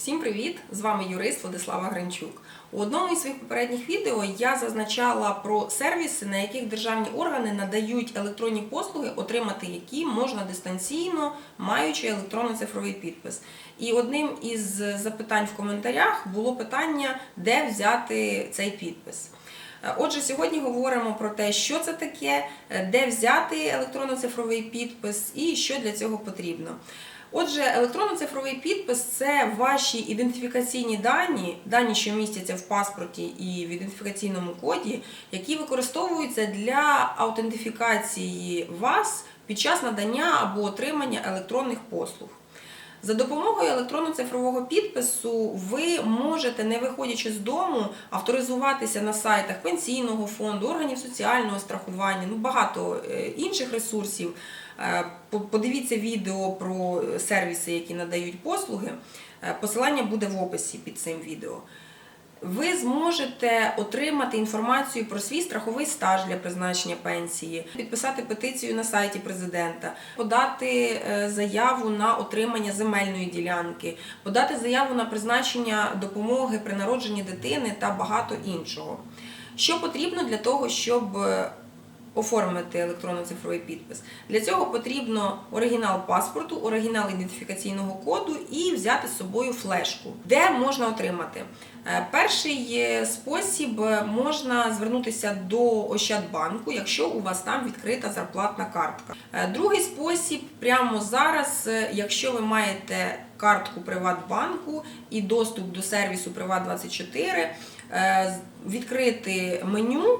Всім привіт! З вами юрист Владислава Гринчук. У одному із своїх попередніх відео я зазначала про сервіси, на яких державні органи надають електронні послуги, отримати які можна дистанційно, маючи електронно-цифровий підпис. І одним із запитань в коментарях було питання, де взяти цей підпис. Е, Отже, сьогодні говоримо про те, що це таке, е, де взяти електронно-цифровий підпис і що для цього потрібно. Отже, електронно-цифровий підпис це ваші ідентифікаційні дані, дані, що містяться в паспорті і в ідентифікаційному коді, які використовуються для аутентифікації вас під час надання або отримання електронних послуг. За допомогою електронно-цифрового підпису ви можете, не виходячи з дому, авторизуватися на сайтах пенсійного фонду, органів соціального страхування, ну багато е, інших ресурсів. Е, Подивіться відео про сервіси, які надають послуги. Е, Посилання буде в описі під цим відео. Ви зможете отримати інформацію про свій страховий стаж для призначення пенсії, підписати петицію на сайті президента, подати е, заяву на отримання земельної ділянки, подати заяву на призначення допомоги при народженні дитини та багато іншого. Що потрібно для того, щоб е, оформити електронно-цифровий підпис? Для цього потрібно оригінал паспорту, оригінал ідентифікаційного коду і взяти з собою флешку. Де можна отримати? Е, Перший спосіб можна звернутися до Ощадбанку, якщо у вас там відкрита зарплатна картка. Е, Другий спосіб прямо зараз, е, якщо ви маєте картку Приватбанку і доступ до сервісу Приват24, е, відкрити меню.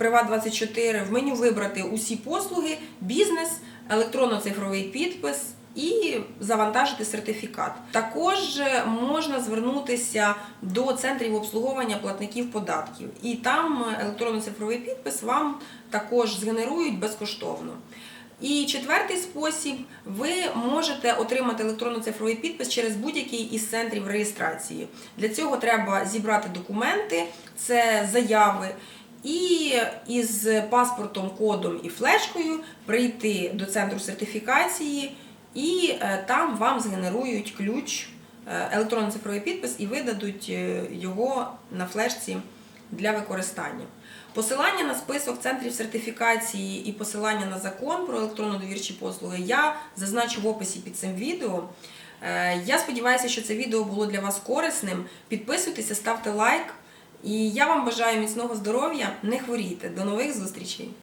Е, Приват24 в меню вибрати усі послуги, бізнес, електронно-цифровий підпис і завантажити сертифікат. Також е, можна звернутися до центрів обслуговування платників податків, і там е, електронно-цифровий підпис вам також згенерують безкоштовно. І четвертий спосіб ви можете отримати електронно-цифровий підпис через будь-який із центрів реєстрації. Для цього треба зібрати документи, це заяви, і із паспортом, кодом і флешкою прийти до центру сертифікації, і е, там вам згенерують ключ, е, електронно-цифровий підпис і видадуть е, його на флешці для використання. Посилання на список центрів сертифікації і посилання на закон про електронно-довірчі послуги я зазначу в описі під цим відео. Я сподіваюся, що це відео було для вас корисним. Підписуйтеся, ставте лайк. І я вам бажаю міцного здоров'я, не хворійте. До нових зустрічей!